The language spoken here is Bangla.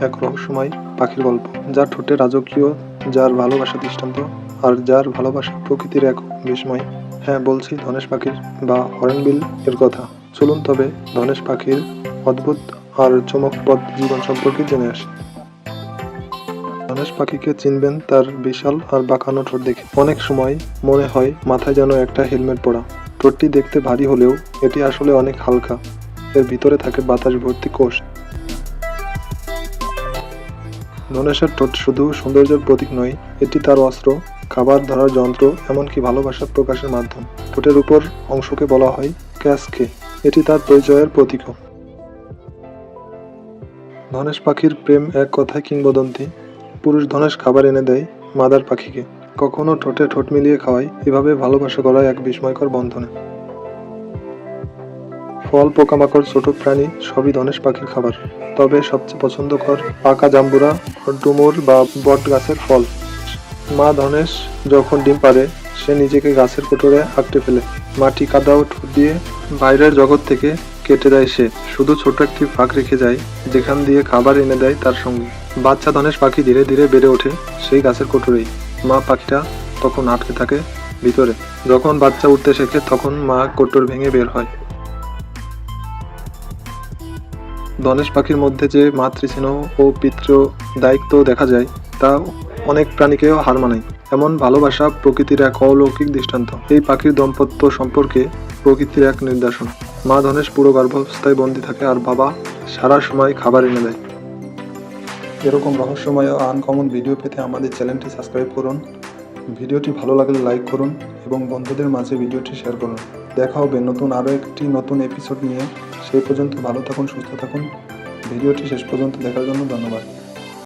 এক রহস্যময় পাখির গল্প যার ঠোঁটে রাজকীয়, যার ভালোবাসা দৃষ্টান্ত আর যার ভালোবাসা প্রকৃতির এক বিস্ময়। হ্যাঁ বলছি ধনেশ পাখির বা হরেনবিল এর কথা। চলুন তবে ধনেশ পাখির অদ্ভুত আর চমকপ্রদ জীবন সম্পর্কে জেনে আসি। ধনেশ পাখিকে চিনবেন তার বিশাল আর বাঁকানো ঠোঁট দেখে। অনেক সময় মনে হয় মাথায় যেন একটা হেলমেট পরা ঠোঁটটি দেখতে ভারী হলেও এটি আসলে অনেক হালকা। এর ভিতরে থাকে বাতাস ভর্তি কোষ ধনেশের ঠোঁট শুধু সৌন্দর্যের প্রতীক নয়, এটি তার অস্ত্র, খাবার ধরার যন্ত্র, এমনকি ভালোবাসা প্রকাশের মাধ্যম। ঠোঁটের উপর অংশকে বলা হয় ক্যাসকে। এটি তার পরিচয়ের প্রতীকও। ধনেশ পাখির প্রেম এক কথায় কিংবদন্তি। পুরুষ ধনেশ খাবার এনে দেয় মাদার পাখিকে। কখনো ঠোঁটে ঠোঁট মিলিয়ে খাওয়ায়, এভাবে ভালোবাসা করা এক বিস্ময়কর বন্ধনে। ফল, পোকামাকড়, ছোট প্রাণী, সবই ধনেশ পাখির খাবার। তবে সবচেয়ে পছন্দকর পাকা জাম্বুরা ডুমুর বা বট গাছের ফল। মা ধনেশ যখন ডিম পারে সে নিজেকে গাছের কোটরে আঁকড়ে ফেলে। মাটি কাদা ও ঠোঁট দিয়ে বাইরের জগৎ থেকে কেটে দেয় সে। শুধু ছোট একটি ফাঁক রেখে যায়, যেখান দিয়ে খাবার এনে দেয় তার সঙ্গে। বাচ্চা ধনেশ পাখি ধীরে ধীরে বেড়ে ওঠে সেই গাছের কোটরেই। মা পাখিটা তখন আটকে থাকে ভিতরে। যখন বাচ্চা উঠতে শেখে, তখন মা কোটর ভেঙে বের হয়। ধনেশ পাখির মধ্যে যে মাতৃস্নেহ ও পিতৃ দায়িত্ব দেখা যায়, তা অনেক প্রাণীকেও হার মানায়। এমন ভালোবাসা প্রকৃতির এক অলৌকিক দৃষ্টান্ত। এই পাখির দম্পত্য সম্পর্কে প্রকৃতির এক নির্দেশন মা ধনেশ পুরো গর্ভাবস্থায় বন্দী থাকে আর বাবা সারা সময় খাবার এনে দেয়। এরকম রহস্যময় ও আনকমন ভিডিও পেতে আমাদের চ্যানেলটি সাবস্ক্রাইব করুন। ভিডিওটি ভালো লাগলে লাইক করুন এবং বন্ধুদের মাঝে ভিডিওটি শেয়ার করুন। দেখা হবে নতুন আরও একটি নতুন এপিসোড নিয়ে। সেই পর্যন্ত ভালো থাকুন, সুস্থ থাকুন। ভিডিওটি শেষ পর্যন্ত দেখার জন্য ধন্যবাদ।